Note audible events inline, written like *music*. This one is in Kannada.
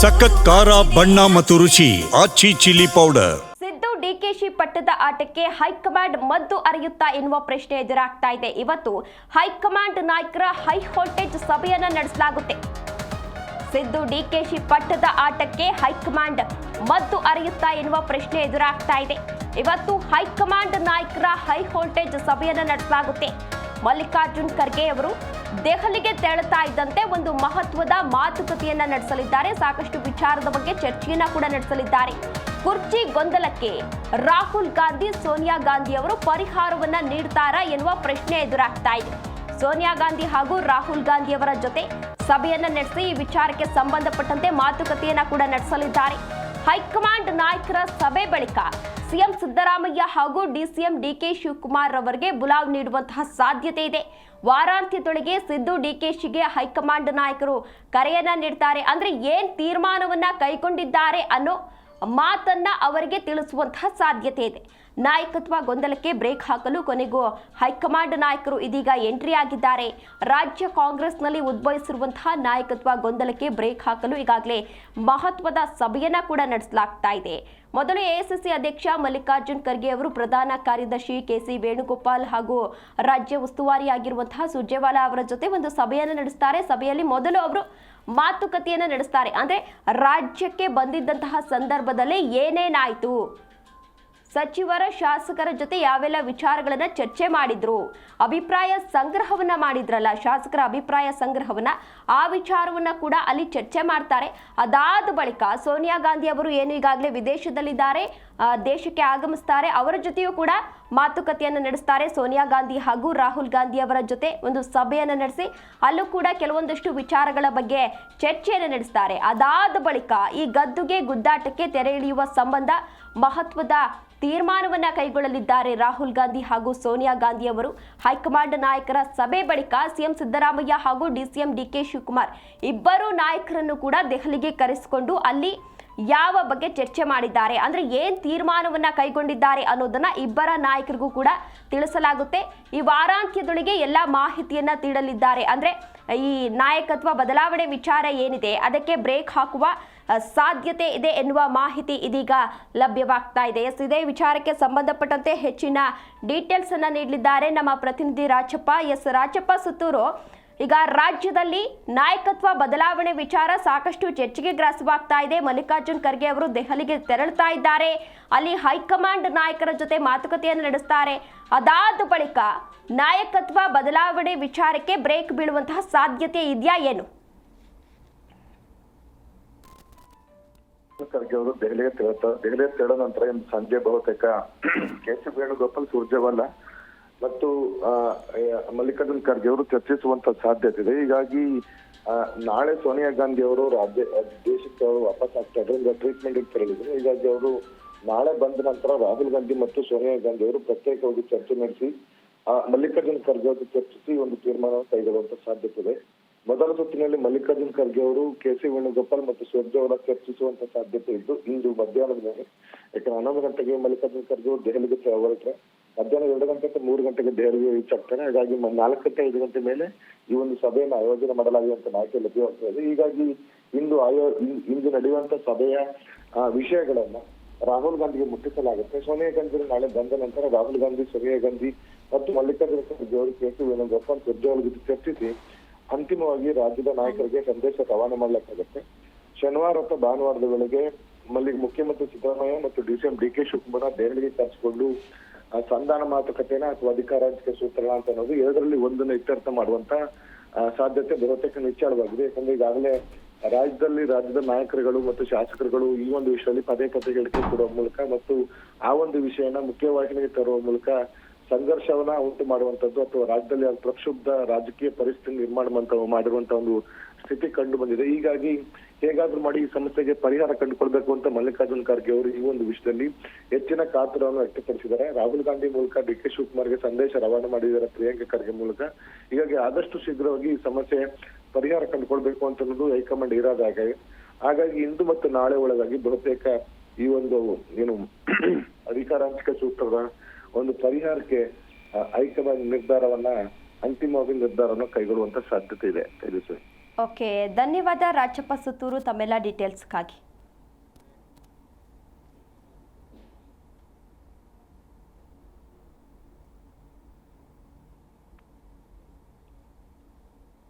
ಸಖತ್ ಖಾರ, ಬಣ್ಣ ಮತ್ತು ರುಚಿ, ಆಚಿ ಚಿಲ್ಲಿ ಪೌಡರ್. ಸಿದ್ದು ಡಿಕೆಶಿ ಪಟ್ಟದ ಆಟಕ್ಕೆ ಹೈಕಮಾಂಡ್ ಮದ್ದು ಅರಿಯುತ್ತಾ ಎನ್ನುವ ಪ್ರಶ್ನೆ ಎದುರಾಗ್ತಾ ಇದೆ. ಇವತ್ತು ಹೈಕಮಾಂಡ್ ನಾಯಕರ ಹೈ ವೋಲ್ಟೇಜ್ ಸಭೆಯನ್ನ ನಡೆಸಲಾಗುತ್ತೆ. ಸಿದ್ದು ಡಿಕೆಶಿ ಪಟ್ಟದ ಆಟಕ್ಕೆ ಹೈಕಮಾಂಡ್ ಮದ್ದು ಅರಿಯುತ್ತಾ ಎನ್ನುವ ಪ್ರಶ್ನೆ ಎದುರಾಗ್ತಾ ಇದೆ. ಇವತ್ತು ಹೈಕಮಾಂಡ್ ನಾಯಕರ ಹೈ ವೋಲ್ಟೇಜ್ ಸಭೆಯನ್ನ ನಡೆಸಲಾಗುತ್ತೆ. ಮಲ್ಲಿಕಾರ್ಜುನ್ ಖರ್ಗೆ ಅವರು ದೆಹಲಿಗೆ ತೆರಳುತ್ತಾ ಇದ್ದಂತೆ ಒಂದು ಮಹತ್ವದ ಮಾತುಕತೆಯನ್ನ ನಡೆಸಲಿದ್ದಾರೆ. ಸಾಕಷ್ಟು ವಿಚಾರದ ಬಗ್ಗೆ ಚರ್ಚೆಯನ್ನ ಕೂಡ ನಡೆಸಲಿದ್ದಾರೆ. ಕುರ್ಚಿ ಗೊಂದಲಕ್ಕೆ ರಾಹುಲ್ ಗಾಂಧಿ, ಸೋನಿಯಾ ಗಾಂಧಿ ಅವರು ಪರಿಹಾರವನ್ನ ನೀಡ್ತಾರಾ ಎನ್ನುವ ಪ್ರಶ್ನೆ ಎದುರಾಗ್ತಾ ಇದೆ. ಸೋನಿಯಾ ಗಾಂಧಿ ಹಾಗೂ ರಾಹುಲ್ ಗಾಂಧಿ ಅವರ ಜೊತೆ ಸಭೆಯನ್ನ ನಡೆಸಿ ಈ ವಿಚಾರಕ್ಕೆ ಸಂಬಂಧಪಟ್ಟಂತೆ ಮಾತುಕತೆಯನ್ನ ಕೂಡ ನಡೆಸಲಿದ್ದಾರೆ. ಹೈಕಮಾಂಡ್ ನಾಯಕರ ಸಭೆ ಬಳಿಕ ಸಿಎಂ ಸಿದ್ದರಾಮಯ್ಯ ಹಾಗೂ ಡಿಸಿಎಂ ಡಿಕೆ ಶಿವಕುಮಾರ್ ಅವರಿಗೆ ಬುಲಾವ್ ನೀಡುವಂತಹ ಸಾಧ್ಯತೆ ಇದೆ. ವಾರಾಂತ್ಯದೊಳಗೆ ಸಿದ್ದು ಡಿಕೆಶಿಗೆ ಹೈಕಮಾಂಡ್ ನಾಯಕರು ಕರೆಯನ್ನ ನೀಡ್ತಾರೆ. ಅಂದ್ರೆ ಏನ್ ತೀರ್ಮಾನವನ್ನ ಕೈಗೊಂಡಿದ್ದಾರೆ ಅನ್ನೋ ಮಾತನ್ನ ಅವರಿಗೆ ತಿಳಿಸುವಂತಹ ಸಾಧ್ಯತೆ ಇದೆ. ನಾಯಕತ್ವ ಗೊಂದಲಕ್ಕೆ ಬ್ರೇಕ್ ಹಾಕಲು ಕೊನೆಗೂ ಹೈಕಮಾಂಡ್ ನಾಯಕರು ಇದೀಗ ಎಂಟ್ರಿ ಆಗಿದ್ದಾರೆ. ರಾಜ್ಯ ಕಾಂಗ್ರೆಸ್ನಲ್ಲಿ ಉದ್ಭವಿಸಿರುವಂತಹ ನಾಯಕತ್ವ ಗೊಂದಲಕ್ಕೆ ಬ್ರೇಕ್ ಹಾಕಲು ಈಗಾಗಲೇ ಮಹತ್ವದ ಸಭೆಯನ್ನ ಕೂಡ ನಡೆಸಲಾಗ್ತಾ ಇದೆ. ಮೊದಲು ಎಐಸಿಸಿ ಅಧ್ಯಕ್ಷ ಮಲ್ಲಿಕಾರ್ಜುನ್ ಖರ್ಗೆ ಅವರು ಪ್ರಧಾನ ಕಾರ್ಯದರ್ಶಿ ಕೆಸಿ ವೇಣುಗೋಪಾಲ್ ಹಾಗೂ ರಾಜ್ಯ ಉಸ್ತುವಾರಿಯಾಗಿರುವಂತಹ ಸುರ್ಜೇವಾಲಾ ಅವರ ಜೊತೆ ಒಂದು ಸಭೆಯನ್ನು ನಡೆಸ್ತಾರೆ. ಸಭೆಯಲ್ಲಿ ಮೊದಲು ಅವರು ಮಾತುಕತೆಯನ್ನು ನಡೆಸ್ತಾರೆ. ಅಂದರೆ ರಾಜ್ಯಕ್ಕೆ ಬಂದಿದ್ದಂತಹ ಸಂದರ್ಭದಲ್ಲಿ ಏನೇನಾಯಿತು? ಸಚಿವರ ಶಾಸಕರ ಜೊತೆ ಯಾವೆಲ್ಲ ವಿಚಾರಗಳನ್ನ ಚರ್ಚೆ ಮಾಡಿದ್ರು? ಅಭಿಪ್ರಾಯ ಸಂಗ್ರಹವನ್ನ ಮಾಡಿದ್ರಲ್ಲ, ಶಾಸಕರ ಅಭಿಪ್ರಾಯ ಸಂಗ್ರಹವನ್ನ ಆ ವಿಚಾರವನ್ನ ಕೂಡ ಅಲ್ಲಿ ಚರ್ಚೆ ಮಾಡ್ತಾರೆ. ಅದಾದ ಬಳಿಕ ಸೋನಿಯಾ ಗಾಂಧಿ ಅವರು ಏನು ಈಗಾಗಲೇ ವಿದೇಶದಲ್ಲಿದ್ದಾರೆ ದೇಶಕ್ಕೆ ಆಗಮಿಸ್ತಾರೆ, ಅವರ ಜೊತೆಯೂ ಕೂಡ ಮಾತುಕತೆಯನ್ನು ನಡೆಸ್ತಾರೆ ಸೋನಿಯಾ ಗಾಂಧಿ ಹಾಗೂ ರಾಹುಲ್ ಗಾಂಧಿ ಅವರ ಜೊತೆ ಒಂದು ಸಭೆಯನ್ನು ನಡೆಸಿ ಅಲ್ಲೂ ಕೂಡ ಕೆಲವೊಂದಷ್ಟು ವಿಚಾರಗಳ ಬಗ್ಗೆ ಚರ್ಚೆಯನ್ನು ನಡೆಸ್ತಾರೆ. ಅದಾದ ಬಳಿಕ ಈ ಗದ್ದುಗೆ ಗುದ್ದಾಟಕ್ಕೆ ತೆರೆ ಇಳಿಯುವ ಸಂಬಂಧ ಮಹತ್ವದ ತೀರ್ಮಾನವನ್ನ ಕೈಗೊಳ್ಳಲಿದ್ದಾರೆ ರಾಹುಲ್ ಗಾಂಧಿ ಹಾಗೂ ಸೋನಿಯಾ ಗಾಂಧಿ ಅವರು. ಹೈಕಮಾಂಡ್ ನಾಯಕರ ಸಭೆ ಬಳಿಕ ಸಿಎಂ ಸಿದ್ದರಾಮಯ್ಯ ಹಾಗೂ ಡಿಸಿಎಂ ಡಿಕೆ ಶಿವಕುಮಾರ್ ಇಬ್ಬರು ನಾಯಕರನ್ನು ಕೂಡ ದೆಹಲಿಗೆ ಕರೆಸಿಕೊಂಡು ಅಲ್ಲಿ ಯಾವ ಬಗ್ಗೆ ಚರ್ಚೆ ಮಾಡಿದ್ದಾರೆ? ಅಂದ್ರೆ ಏನು ತೀರ್ಮಾನವನ್ನು ಕೈಗೊಂಡಿದ್ದಾರೆ ಅನ್ನೋದನ್ನ ಇಬ್ಬರ ನಾಯಕರಿಗೂ ಕೂಡ ತಿಳಿಸಲಾಗುತ್ತೆ. ಈ ವಾರಾಂತ್ಯದೊಳಗೆ ಎಲ್ಲ ಮಾಹಿತಿಯನ್ನ ನೀಡಲಿದ್ದಾರೆ. ಅಂದ್ರೆ ಈ ನಾಯಕತ್ವ ಬದಲಾವಣೆ ವಿಚಾರ ಏನಿದೆ, ಅದಕ್ಕೆ ಬ್ರೇಕ್ ಹಾಕುವ ಸಾಧ್ಯತೆ ಇದೆ ಎನ್ನುವ ಮಾಹಿತಿ ಇದೀಗ ಲಭ್ಯವಾಗ್ತಾ ಇದೆ. ಎಸ್ ಇದೇ ವಿಚಾರಕ್ಕೆ ಸಂಬಂಧಪಟ್ಟಂತೆ ಹೆಚ್ಚಿನ ಡೀಟೇಲ್ಸ್ ಅನ್ನ ನೀಡಲಿದ್ದಾರೆ ನಮ್ಮ ಪ್ರತಿನಿಧಿ ರಾಜಪ್ಪ. ಎಸ್, ರಾಜಪ್ಪ ಸುತ್ತೂರು ಈಗ ರಾಜ್ಯದಲ್ಲಿ ನಾಯಕತ್ವ ಬದಲಾವಣೆ ವಿಚಾರ ಸಾಕಷ್ಟು ಚರ್ಚೆಗೆ ಗ್ರಾಸವಾಗ್ತಾ ಇದೆ. ಮಲ್ಲಿಕಾರ್ಜುನ್ ಖರ್ಗೆ ಅವರು ದೆಹಲಿಗೆ ತೆರಳುತ್ತಾ ಇದ್ದಾರೆ. ಅಲ್ಲಿ ಹೈಕಮಾಂಡ್ ನಾಯಕರ ಜೊತೆ ಮಾತುಕತೆಯನ್ನು ನಡೆಸ್ತಾರೆ. ಅದಾದ ಬಳಿಕ ನಾಯಕತ್ವ ಬದಲಾವಣೆ ವಿಚಾರಕ್ಕೆ ಬ್ರೇಕ್ ಬೀಳುವಂತಹ ಸಾಧ್ಯತೆ ಇದೆಯಾ ಏನು? ಖರ್ಗೆ ಅವರು ದೆಹಲಿಗೆ ತೆರಳ ದೆಹಲಿಗೆ ತೆರಳ ನಂತರ ಸಂಜೆ ಬಹುತೇಕ ಕೆ ಸಿ ವೇಣುಗೋಪಾಲ್ ಮತ್ತು ಮಲ್ಲಿಕಾರ್ಜುನ ಖರ್ಗೆ ಅವರು ಚರ್ಚಿಸುವಂತ ಸಾಧ್ಯತೆ ಇದೆ. ಹೀಗಾಗಿ ನಾಳೆ ಸೋನಿಯಾ ಗಾಂಧಿ ಅವರು ರಾಜ್ಯ, ದೇಶಕ್ಕೆ ಅವರು ವಾಪಸ್ ಆಗ್ತಾ ಇದ್ದಾರೆ. ಈಗ ಟ್ರೀಟ್ಮೆಂಟ್ ತೆರಳಿದ್ರು ಹೀಗಾಗಿ ಅವರು ನಾಳೆ ಬಂದ ನಂತರ ರಾಹುಲ್ ಗಾಂಧಿ ಮತ್ತು ಸೋನಿಯಾ ಗಾಂಧಿ ಅವರು ಪ್ರತ್ಯೇಕವಾಗಿ ಚರ್ಚೆ ನಡೆಸಿ ಮಲ್ಲಿಕಾರ್ಜುನ್ ಖರ್ಗೆ ಅವರು ಚರ್ಚಿಸಿ ಒಂದು ತೀರ್ಮಾನವನ್ನು ಕೈಗೊಳ್ಳುವಂತ ಸಾಧ್ಯತೆ ಇದೆ. ಮೊದಲ ಸುತ್ತಿನಲ್ಲಿ ಮಲ್ಲಿಕಾರ್ಜುನ್ ಖರ್ಗೆ ಅವರು ಕೆ ಸಿ ವೇಣುಗೋಪಾಲ್ ಮತ್ತು ಸುರ್ಜೇವಾಲಾ ಚರ್ಚಿಸುವಂತ ಸಾಧ್ಯತೆ ಇದ್ದು, ಇಂದು ಮಧ್ಯಾಹ್ನದ ಮೇಲೆ ಯಾಕಂದ್ರೆ ಹನ್ನೊಂದು ಗಂಟೆಗೆ ಮಲ್ಲಿಕಾರ್ಜುನ್ ಖರ್ಗೆ ಅವರು ದೆಹಲಿಗೆ ಹೊರಟ್ರೆ ಮಧ್ಯಾಹ್ನ ಎರಡು ಗಂಟೆ ಮೂರು ಗಂಟೆಗೆ ದೆಹಲಿಗೆ ರೀಚ್ ಆಗ್ತಾರೆ ಹಾಗಾಗಿ ನಾಲ್ಕು ಗಂಟೆ, ಐದು ಗಂಟೆ ಮೇಲೆ ಈ ಒಂದು ಸಭೆಯನ್ನು ಆಯೋಜನೆ ಮಾಡಲಾಗಿದೆ ಅಂತ ಮಾಹಿತಿ ಲಭ್ಯವಾಗ್ತಾ ಇದೆ. ಹೀಗಾಗಿ ಇಂದು ಆಯೋ ಇಂದು ನಡೆಯುವಂತ ಸಭೆಯ ವಿಷಯಗಳನ್ನ ರಾಹುಲ್ ಗಾಂಧಿಗೆ ಮುಟ್ಟಿಸಲಾಗುತ್ತೆ. ಸೋನಿಯಾ ಗಾಂಧಿ ನಾಳೆ ಬಂದ ನಂತರ ರಾಹುಲ್ ಗಾಂಧಿ, ಸೋನಿಯಾ ಗಾಂಧಿ ಮತ್ತು ಮಲ್ಲಿಕಾರ್ಜುನ ಖರ್ಗೆ ಅವರು ಕೆ ಸಿ ವೇಣುಗೋಪಾಲ್ ಅವರ ಚರ್ಚಿಸಿ ಅಂತಿಮವಾಗಿ ರಾಜ್ಯದ ನಾಯಕರಿಗೆ ಸಂದೇಶ ರವಾನೆ ಮಾಡ್ಲಿಕ್ಕಾಗತ್ತೆ ಶನಿವಾರ ಅಥವಾ ಭಾನುವಾರದ ವೇಳೆಗೆ ಮಲ್ಲಿಗೆ ಮುಖ್ಯಮಂತ್ರಿ ಸಿದ್ದರಾಮಯ್ಯ ಮತ್ತು ಡಿಸಿಎಂ ಡಿ ಕೆ ಶಿವಕುಮಾರ್ ದೆಹಲಿಗೆ ಕರೆಸಿಕೊಂಡು ಸಂಧಾನ ಮಾತುಕತೆನ ಅಥವಾ ಅಧಿಕಾರ ಹಂಚಿಕೆ ಸೂತ್ರನ ಅಂತ ಅನ್ನೋದು ಎರಡರಲ್ಲಿ ಒಂದನ್ನು ಇತ್ಯರ್ಥ ಮಾಡುವಂತ ಸಾಧ್ಯತೆ ಬಹುತೇಕ ನಿಚ್ಚಳವಾಗಿದೆ. ಯಾಕಂದ್ರೆ ಈಗಾಗಲೇ ರಾಜ್ಯದಲ್ಲಿ ರಾಜ್ಯದ ನಾಯಕರುಗಳು ಮತ್ತು ಶಾಸಕರುಗಳು ಈ ಒಂದು ವಿಷಯದಲ್ಲಿ ಪದೇ ಪದೇ ಹೇಳಿಕೆ ಕೊಡುವ ಮೂಲಕ ಮತ್ತು ಆ ಒಂದು ವಿಷಯನ ಮುಖ್ಯವಾಹಿನಿಗೆ ತರುವ ಮೂಲಕ ಸಂಘರ್ಷವನ್ನ ಉಂಟು ಮಾಡುವಂತದ್ದು ಅಥವಾ ರಾಜ್ಯದಲ್ಲಿ ಪ್ರಕ್ಷುಬ್ಧ ರಾಜಕೀಯ ಪರಿಸ್ಥಿತಿ ನಿರ್ಮಾಣ ಮಾಡಿರುವಂತಹ ಮಾಡಿರುವಂತ ಒಂದು ಸ್ಥಿತಿ ಕಂಡು ಬಂದಿದೆ. ಹೀಗಾಗಿ ಹೇಗಾದ್ರೂ ಮಾಡಿ ಈ ಸಮಸ್ಯೆಗೆ ಪರಿಹಾರ ಕಂಡುಕೊಳ್ಬೇಕು ಅಂತ ಮಲ್ಲಿಕಾರ್ಜುನ್ ಖರ್ಗೆ ಅವರು ಈ ಒಂದು ವಿಷಯದಲ್ಲಿ ಹೆಚ್ಚಿನ ಕಾತುರವನ್ನು ವ್ಯಕ್ತಪಡಿಸಿದ್ದಾರೆ. ರಾಹುಲ್ ಗಾಂಧಿ ಮೂಲಕ ಡಿ ಕೆ ಶಿವಕುಮಾರ್ಗೆ ಸಂದೇಶ ರವಾನೆ ಮಾಡಿದ್ದಾರೆ ಪ್ರಿಯಾಂಕಾ ಖರ್ಗೆ ಮೂಲಕ. ಹೀಗಾಗಿ ಆದಷ್ಟು ಶೀಘ್ರವಾಗಿ ಈ ಸಮಸ್ಯೆ ಪರಿಹಾರ ಕಂಡುಕೊಳ್ಬೇಕು ಅಂತ ಅನ್ನೋದು ಹೈಕಮಾಂಡ್ ಇರೋದಾಗ ಹಾಗಾಗಿ ಇಂದು ಮತ್ತು ನಾಳೆ ಒಳಗಾಗಿ ಬಹುತೇಕ ಈ ಒಂದು ಏನು *clears throat* ಅಧಿಕಾರಾಂಶಿಕ ಸೂತ್ರದ ಒಂದು ಪರಿಹಾರಕ್ಕೆ ಹೈಕಮಾಂಡ್ ನಿರ್ಧಾರವನ್ನ, ಅಂತಿಮವಾಗಿ ನಿರ್ಧಾರವನ್ನು ಕೈಗೊಳ್ಳುವಂತ ಸಾಧ್ಯತೆ ಇದೆ. ಇದು ಸರ್. ಓಕೆ ಧನ್ಯವಾದ ರಾಜಪ್ಪ ಸುತ್ತೂರು ತಮ್ಮೆಲ್ಲ ಡೀಟೇಲ್ಸ್ಗಾಗಿ